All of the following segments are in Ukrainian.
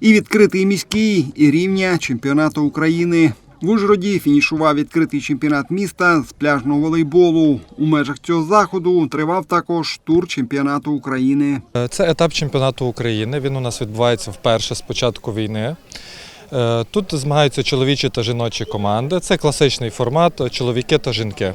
І відкритий міський, і рівня чемпіонату України. В Ужгороді фінішував відкритий чемпіонат міста з пляжного волейболу. У межах цього заходу тривав також тур чемпіонату України. Е, Це етап чемпіонату України. Він у нас відбувається вперше з початку війни. Е, Тут змагаються чоловічі та жіночі команди. Це класичний формат чоловіки та жінки.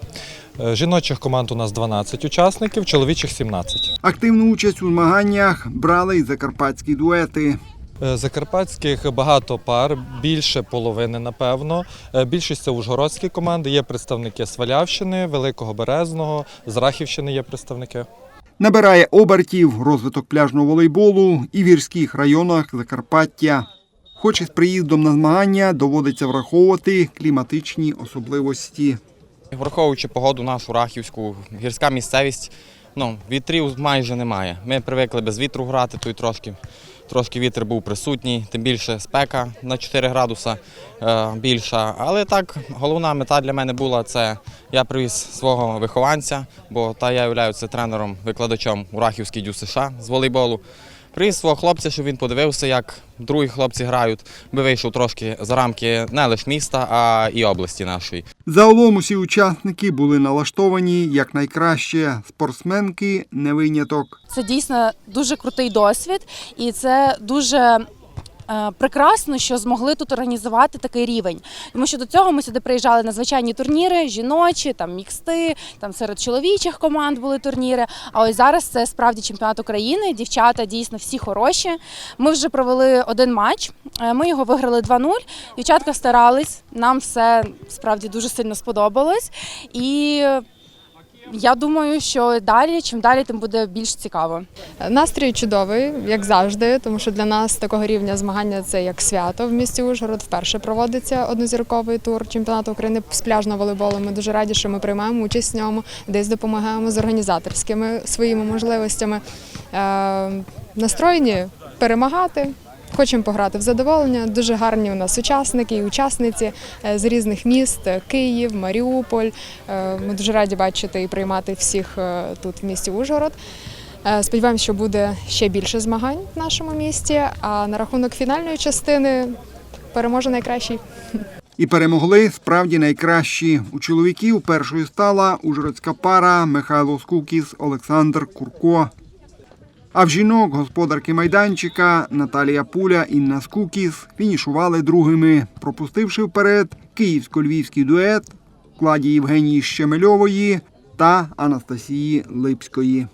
Е, Жіночих команд у нас 12 учасників, чоловічих 17. Активну участь у змаганнях брали й закарпатські дуети. Е, Закарпатських багато пар, більше половини, напевно. Е, Більшість це ужгородські команди. Є представники Свалявщини, Великого Березного, з Рахівщини є представники. Набирає обертів розвиток пляжного волейболу і в гірських районах Закарпаття. Хоч із приїздом на змагання доводиться враховувати кліматичні особливості. Враховуючи погоду нашу рахівську, гірська місцевість, ну, вітрів майже немає. Ми привикли без вітру грати, то й трошки, трошки вітер був присутній, тим більше спека на 4 градуса е, більша. Але так, головна мета для мене була це я привіз свого вихованця, бо та я являюся тренером, викладачом у Рахівській дю США з волейболу. Привіз свого хлопця, щоб він подивився, як другі хлопці грають, би вийшов трошки за рамки не лише міста, а і області нашої. Загалом усі учасники були налаштовані як найкраще. Спортсменки не виняток. Це дійсно дуже крутий досвід, і це дуже. Е, Прекрасно, що змогли тут організувати такий рівень, тому що до цього ми сюди приїжджали на звичайні турніри, жіночі, там міксти, там серед чоловічих команд були турніри. А ось зараз це справді чемпіонат України. Дівчата дійсно всі хороші. Ми вже провели один матч. е, Ми його виграли 2-0. Дівчатка старались. Нам все справді дуже сильно сподобалось. І я думаю, що далі, чим далі, тим буде більш цікаво. Настрій чудовий, як завжди, тому що для нас такого рівня змагання це як свято в місті Ужгород. Вперше проводиться однозірковий тур чемпіонату України з пляжного волейболу. Ми дуже раді, що ми приймаємо участь в ньому, десь допомагаємо з організаторськими своїми можливостями. Е, настроєні перемагати. Хочемо пограти в задоволення. Дуже гарні у нас учасники і учасниці е, з різних міст: е, Київ, Маріуполь. Е, Ми дуже раді бачити і приймати всіх тут в місті Ужгород. Сподіваємось, що буде ще більше змагань в нашому місті. А на рахунок фінальної частини переможе найкращий. І перемогли справді найкращі. У чоловіків першою стала ужгородська пара Михайло Скукіс, Олександр Курко. А в жінок господарки майданчика Наталія Пуля, Інна Скукіс фінішували другими, пропустивши вперед київсько-львівський дует в Євгенії Щемельової та Анастасії Липської.